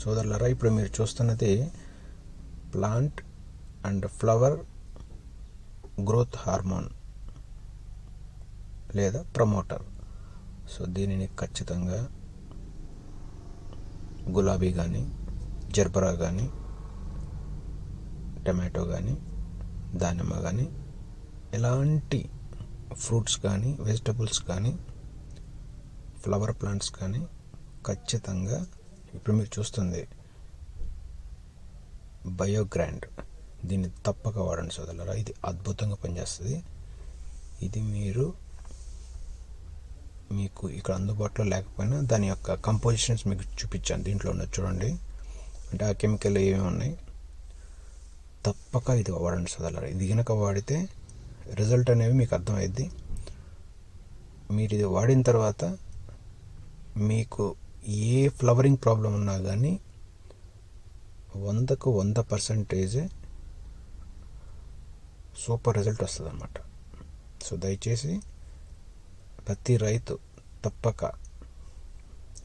సోదరులరా ఇప్పుడు మీరు చూస్తున్నది plant and flower growth hormone లేదా ప్రమోటర్ సో దీనిని ఖచ్చితంగా గులాబీ కానీ జర్బరా కానీ టమాటో కానీ దానిమ్మ కానీ ఎలాంటి ఫ్రూట్స్ కానీ వెజిటబుల్స్ కానీ ఫ్లవర్ ప్లాంట్స్ కానీ ఖచ్చితంగా ఇప్పుడు మీరు చూస్తుంది బయోగ్రాండ్ దీన్ని తప్పక వాడండి సోదరులరా. ఇది అద్భుతంగా పనిచేస్తుంది. ఇది మీరు మీకు ఇక్కడ అందుబాటులో లేకపోయినా దాని యొక్క కంపోజిషన్స్ మీకు చూపించాను. దీంట్లో ఉన్నది చూడండి. అంటే ఆ కెమికల్ ఏమేమి ఉన్నాయి? తప్పక ఇది వాడండి సోదరులరా. ఇది కనుక వాడితే రిజల్ట్ అనేవి మీకు అర్థమైద్ది. మీరు ఇది వాడిన తర్వాత మీకు ఏ ఫ్లవరింగ్ ప్రాబ్లం ఉన్నా కానీ వందకు వంద పర్సంటేజే సూపర్ రిజల్ట్ వస్తుంది అన్నమాట సో దయచేసి ప్రతి రైతు తప్పక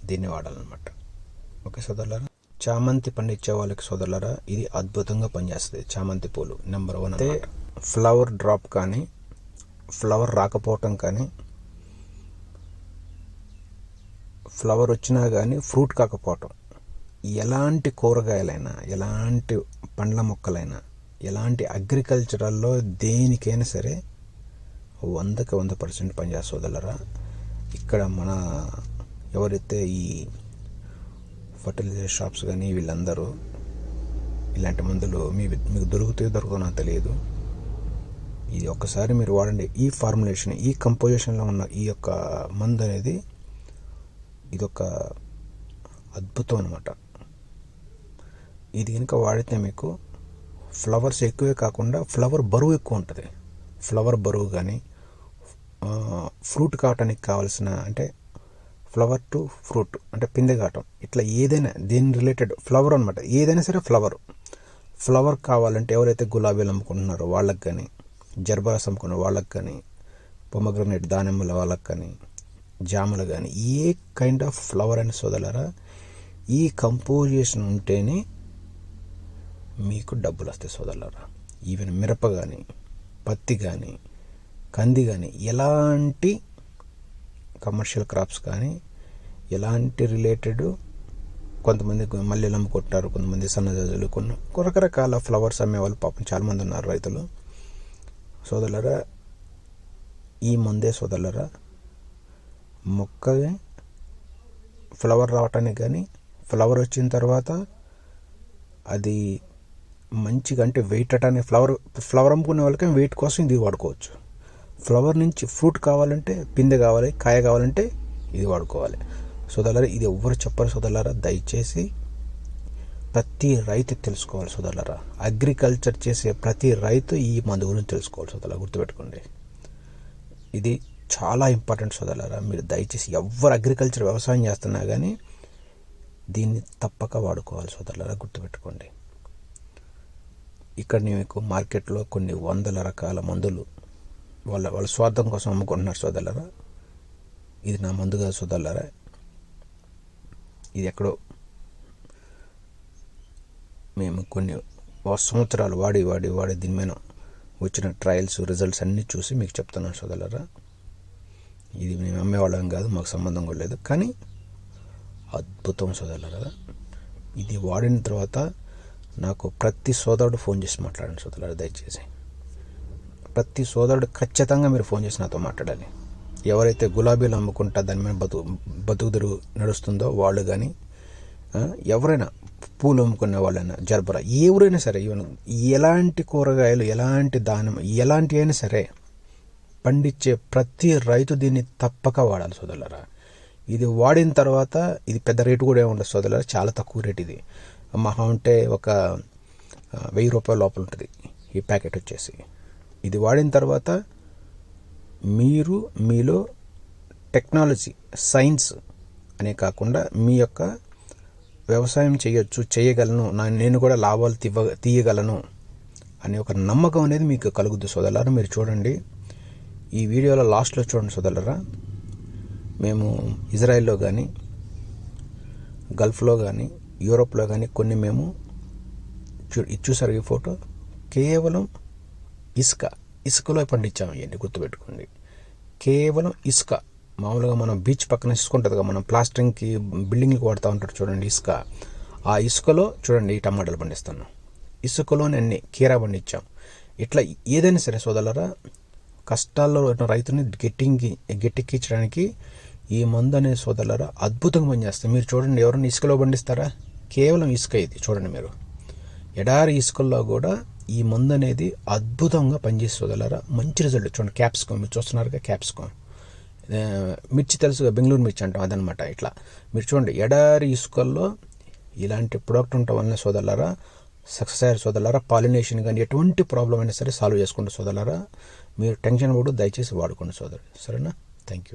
దీన్ని వాడాలన్నమాట. ఓకే సోదరులారా? చామంతి పండించే వాళ్ళకి సోదరులారా ఇది అద్భుతంగా పనిచేస్తుంది. చామంతి పూలు నెంబర్ వన్ అంటే ఫ్లవర్ డ్రాప్ కానీ ఫ్లవర్ రాకపోవటం కానీ ఫ్లవర్ వచ్చినా కానీ ఫ్రూట్ కాకపోవటం. ఎలాంటి కూరగాయలైనా ఎలాంటి పండ్ల మొక్కలైనా ఎలాంటి అగ్రికల్చరల్లో దేనికైనా సరే వందకి వంద పర్సెంట్ పనిచేస్తుంది సోదరులరా ఇక్కడ మన ఎవరైతే ఈ ఫర్టిలైజర్ షాప్స్ కానీ వీళ్ళందరూ ఇలాంటి మందులు మీ మీకు దొరుకుతాయో దొరకదో నాకు తెలియదు. ఇది ఒక్కసారి మీరు వాడండి. ఈ ఫార్ములేషన్ ఈ కంపోజిషన్లో ఉన్న ఈ యొక్క మందు అనేది ఇదొక అద్భుతం అనమాట ఇది కనుక వాడితే మీకు ఫ్లవర్స్ ఎక్కువే కాకుండా ఫ్లవర్ బరువు ఎక్కువ ఉంటుంది. ఫ్లవర్ బరువు కానీ ఫ్రూట్ కావటానికి కావాల్సిన అంటే ఫ్లవర్ టు ఫ్రూట్ అంటే పిందె కావటం. ఇట్లా ఏదైనా దీని రిలేటెడ్ ఫ్లవర్ అనమాట ఏదైనా సరే ఫ్లవర్. ఫ్లవర్ కావాలంటే ఎవరైతే గులాబీలు అమ్ముకుంటున్నారో వాళ్ళకి కానీ జర్బరాస్ అమ్ముకున్న వాళ్ళకి కానీ పొమగ్రనేట్ దానిమ్మల వాళ్ళకి కానీ జాములు కానీ ఏ కైండ్ ఆఫ్ ఫ్లవర్ అని సోదలరా ఈ కంపోజిషన్ ఉంటేనే మీకు డబ్బులు వస్తాయి సోదరులారా. ఈవెన్ మిరప కానీ పత్తి కానీ కంది కానీ ఎలాంటి కమర్షియల్ క్రాప్స్ కానీ ఎలాంటి రిలేటెడ్ కొంతమంది మల్లెలు కొట్టారు కొంతమంది సన్నజాజులు కొన్ని రకరకాల ఫ్లవర్స్ అమ్మే వాళ్ళు పాపం చాలామంది ఉన్నారు రైతులు. సోదరులరా ఈ మందే సోదరులరా మొక్క ఫ్లవర్ రావటానికి కానీ ఫ్లవర్ వచ్చిన తర్వాత అది మంచిగా అంటే వెయిట్ అటానే ఫ్లవర్ ఫ్లవర్ అమ్ముకునే వాళ్ళకి వెయిట్ కోసం ఇది వాడుకోవచ్చు. ఫ్లవర్ నుంచి ఫ్రూట్ కావాలంటే పిందె కావాలి కాయ కావాలంటే ఇది వాడుకోవాలి. సోదరులారా ఇది ఎవ్వరు చెప్పరు సోదరులారా దయచేసి ప్రతి రైతు తెలుసుకోవాలి సోదరులారా. అగ్రికల్చర్ చేసే ప్రతి రైతు ఈ మందు గురించి తెలుసుకోవాలి సోదరులా గుర్తుపెట్టుకోండి. ఇది చాలా ఇంపార్టెంట్ సోదరులారా మీరు దయచేసి ఎవరు అగ్రికల్చర్ వ్యవసాయం చేస్తున్నా కానీ దీన్ని తప్పక వాడుకోవాలి సోదరులారా గుర్తుపెట్టుకోండి. ఇక్కడ మీకు మార్కెట్లో కొన్ని వందల రకాల మందులు వాళ్ళ వాళ్ళ స్వార్థం కోసం అమ్ముకుంటున్నారు సోదరులారా. ఇది నా మందు కాదు సోదరులారా. ఇది ఎక్కడో మేము కొన్ని సంవత్సరాలు వాడి వాడి వాడి దీని మీద వచ్చిన ట్రయల్స్ రిజల్ట్స్ అన్నీ చూసి మీకు చెప్తున్నాను సోదరులారా. ఇది మేము అమ్మేవాళ్ళం కాదు మాకు సంబంధం కూడా లేదు. కానీ అద్భుతం సోదరులారా ఇది వాడిన తర్వాత నాకు ప్రతి సోదరుడు ఫోన్ చేసి మాట్లాడండి సోదరులారా దయచేసి. ప్రతి సోదరుడు ఖచ్చితంగా మీరు ఫోన్ చేసి నాతో మాట్లాడాలి. ఎవరైతే గులాబీలు అమ్ముకుంటా దాని మీద బతు బతుకుదురు నడుస్తుందో వాళ్ళు కానీ ఎవరైనా పూలు అమ్ముకునే వాళ్ళైనా జర్బరా ఎవరైనా సరే ఈవెన్ ఎలాంటి కూరగాయలు ఎలాంటి దానం ఎలాంటి అయినా సరే పండించే ప్రతి రైతు దీన్ని తప్పక వాడాలి సోదరులరా. ఇది వాడిన తర్వాత ఇది పెద్ద రేటు కూడా ఏముండదు సోదరులరా చాలా తక్కువ రేట్ ఇది. మహా ఉంటే ఒక వెయ్యి రూపాయల లోపల ఉంటుంది ఈ ప్యాకెట్ వచ్చేసి. ఇది వాడిన తర్వాత మీరు మీలో టెక్నాలజీ సైన్స్ అనే కాకుండా మీ యొక్క వ్యవసాయం చేయొచ్చు చేయగలను నా నేను కూడా లాభాలు తీవ తీయగలను అనే ఒక నమ్మకం అనేది మీకు కలుగుద్ది సోదరులారా. మీరు చూడండి ఈ వీడియోలో లాస్ట్లో చూడండి సోదరులరా. మేము ఇజ్రాయెల్లో కానీ గల్ఫ్లో కానీ యూరోప్లో కానీ కొన్ని మేము చూ చూసారు ఈ ఫోటో? కేవలం ఇసుక ఇసుకలో పండించాము ఇవన్నీ గుర్తుపెట్టుకోండి. కేవలం ఇసుక మామూలుగా మనం బీచ్ పక్కన ఇసుక ఉంటుంది కదా మనం ప్లాస్టరింగ్కి బిల్డింగ్కి వాడుతూ ఉంటారు చూడండి ఇసుక. ఆ ఇసుకలో చూడండి ఈ టమాటాలు పండిస్తాను ఇసుకలోనే అన్ని కీరా పండించాం. ఇట్లా ఏదైనా సరే సోదరులరా కష్టాల్లో ఉన్న రైతుని గట్టింగి గట్టెక్కించడానికి ఈ మందు అనే సోదరులరా అద్భుతంగా పనిచేస్తాయి. మీరు చూడండి ఎవరైనా ఇసుకలో పండిస్తారా? కేవలం ఇసుక ఇది. చూడండి మీరు. ఎడారి ఇసుకల్లో కూడా ఈ మందు అనేది అద్భుతంగా పనిచేస్తుందలారా మంచి రిజల్ట్. చూడండి క్యాప్సికమ్. మీరు చూస్తున్నారుగా క్యాప్సికమ్. మిర్చి తెలుసుగా బెంగళూరు మిర్చి అంటాం అదనమాట ఇట్లా. మీరు చూడండి ఎడారి ఇసుకల్లో ఇలాంటి ప్రోడక్ట్ ఉండటం వల్ల సోదరులారా సక్సెస్ అయ్యారు సోదరులారా. పాలినేషన్ కానీ ఎటువంటి ప్రాబ్లం అయినా సరే సాల్వ్ చేసుకుంటే సోదరులారా. మీరు టెన్షన్ పడు దయచేసి వాడుకోండి సోదరు సరేనా? Thank you